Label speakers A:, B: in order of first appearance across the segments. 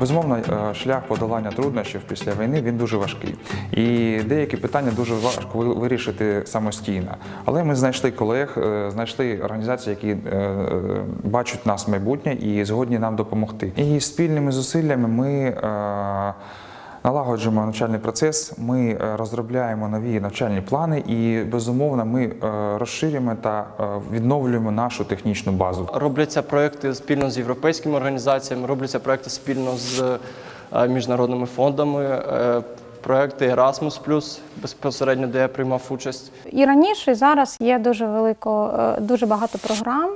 A: Безумовно, е, шлях подолання труднощів після війни він дуже важкий. І деякі питання дуже важко ви- вирішити самостійно. Але ми знайшли колег, е, знайшли організації, які е, бачать нас майбутнє і згодні нам допомогти. І спільними зусиллями ми. Налагоджуємо навчальний процес, ми е, розробляємо нові навчальні плани, і безумовно ми е, розширюємо та е, відновлюємо нашу технічну базу.
B: Робляться проекти спільно з європейськими організаціями, робляться проекти спільно з міжнародними фондами, проекти Erasmus+, безпосередньо, де я приймав участь.
C: І раніше, і зараз є дуже велико, дуже багато програм,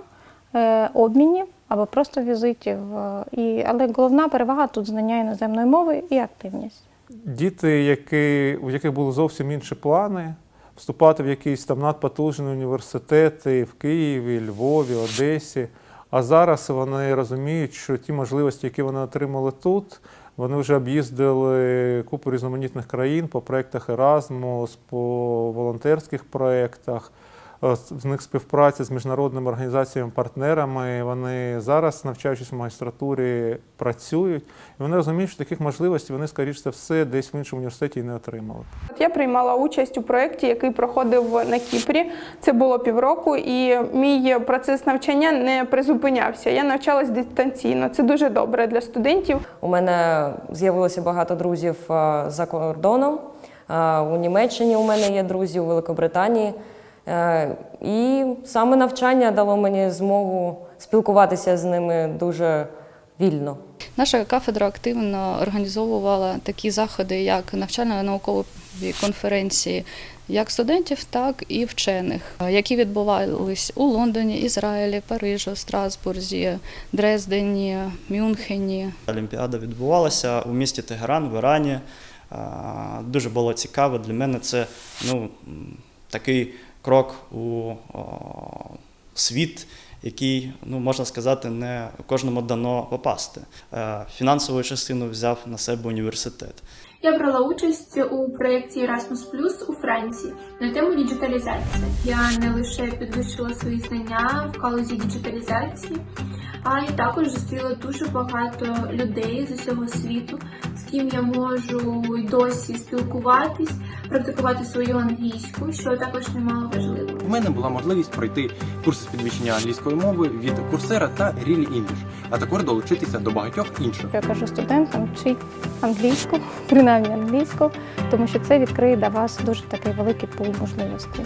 C: обмінів або просто візитів. е, І, але головна перевага тут знання іноземної мови і активність.
D: Діти, які, у яких були зовсім інші плани, вступати в якісь там надпотужні університети в Києві, Львові, Одесі. А зараз вони розуміють, що ті можливості, які вони отримали тут, вони вже об'їздили купу різноманітних країн по проєктах Erasmus, по волонтерських проєктах. Е, В них співпраця з міжнародними організаціями-партнерами. Вони зараз, навчаючись в магістратурі, працюють. І вони розуміють, що таких можливостей вони, скоріш за все, десь в іншому університеті і не отримали.
E: От Я приймала участь у проєкті, який проходив на Кіпрі. Це було півроку, і мій процес навчання не призупинявся. Я навчалась дистанційно. Це дуже добре для студентів.
F: У мене з'явилося багато друзів е, за кордоном. Е, У Німеччині у мене є друзі, у Великобританії. Е, І саме навчання дало мені змогу спілкуватися з ними дуже вільно.
G: Наша кафедра активно організовувала такі заходи, як навчально-наукові конференції, як студентів, так і вчених, які відбувались у Лондоні, Ізраїлі, Парижу, Страсбурзі, Дрездені, Мюнхені.
H: Олімпіада відбувалася у місті Тегеран в Ірані. Дуже було цікаво для мене. Це ну, такий крок у світ, який, ну, можна сказати, не кожному дано попасти. Е, Фінансову частину взяв на себе університет.
I: Я брала участь у проєкті Erasmus Plus у Франції на тему діджиталізації. Я не лише підвищила свої знання в галузі діджиталізації, а й також зустріла дуже багато людей з усього світу, з ким я можу й досі спілкуватись, практикувати свою англійську, що також немало важливо.
J: У мене була можливість пройти курси з підвищення англійської мови від Курсера та Really English, а також долучитися до багатьох інших.
C: Я кажу студентам, вчіть англійську, принаймні англійську, тому що це відкриє для вас дуже такий великий пул можливостей.